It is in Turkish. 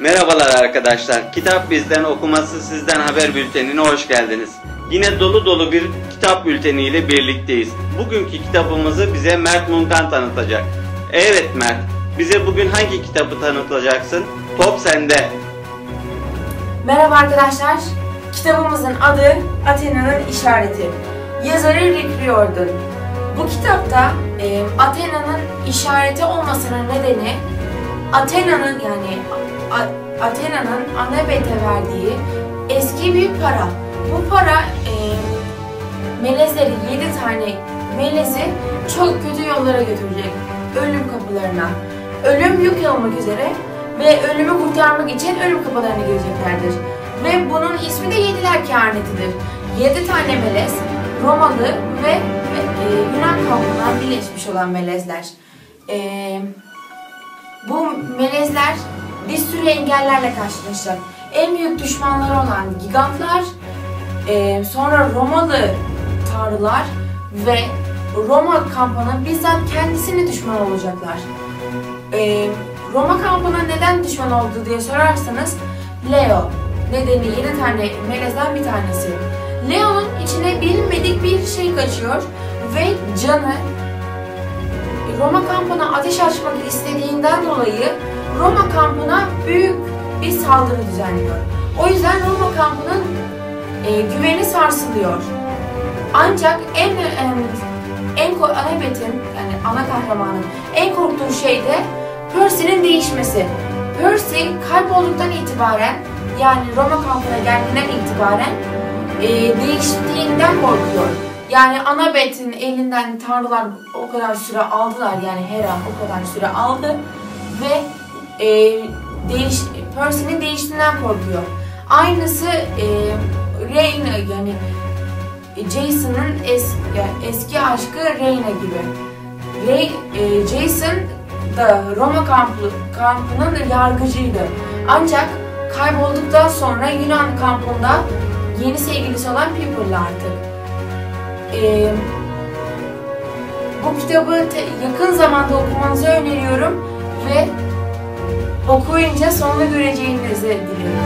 Merhabalar arkadaşlar. Kitap Bizden okuması sizden haber bültenine hoş geldiniz. Yine dolu dolu bir kitap bülteni ile birlikteyiz. Bugünkü kitabımızı bize Mert Munkan tanıtacak. Evet Mert, bize bugün hangi kitabı tanıtacaksın? Top sende. Merhaba arkadaşlar. Kitabımızın adı Athena'nın İşareti. Yazarı Rick Riordan. Bu kitapta e, Athena'nın işareti olmasının nedeni Athena'nın yani Athena'nın Anabet'e verdiği eski bir para. Bu para e, melezleri 7 tane melezi çok kötü yollara götürecek. Ölüm kapılarına. Ölüm yok olmak üzere ve ölümü kurtarmak için ölüm kapılarına gireceklerdir. Ve bunun ismi de Yediler Kehanetidir. 7 tane melez, Romalı ve, ve e, Yunan kampından birleşmiş olan melezler. Eee bu melezler sürü engellerle karşılaşacak. En büyük düşmanları olan gigantlar, e, sonra Romalı tanrılar ve Roma kampına bizzat kendisini düşman olacaklar. E, Roma kampına neden düşman oldu diye sorarsanız Leo nedeni 7 tane melezden bir tanesi. Leo'nun içine bilinmedik bir şey kaçıyor ve canı Roma kampına ateş açmak istediğinden dolayı Roma kampına büyük bir saldırı düzenliyor. O yüzden Roma kampının e, güveni sarsılıyor. Ancak en en, en ko- Anabet'in yani ana kahramanın en korktuğu şey de Percy'nin değişmesi. Percy kaybolduktan itibaren yani Roma kampına geldiğinden itibaren e, değiştiğinden korkuyor. Yani Anabet'in elinden tanrılar o kadar süre aldılar yani Hera o kadar süre aldı ve e, değiş, Percy'nin değiştiğinden korkuyor. Aynısı e, Reyna yani Jason'ın es, yani eski aşkı Reyna gibi. Ray, e, Jason da Roma kampı, kampının yargıcıydı. Ancak kaybolduktan sonra Yunan kampında yeni sevgilisi olan Piper'la artık. Ee, bu kitabı te- yakın zamanda okumanızı öneriyorum ve okuyunca sonunu göreceğinizi diliyorum.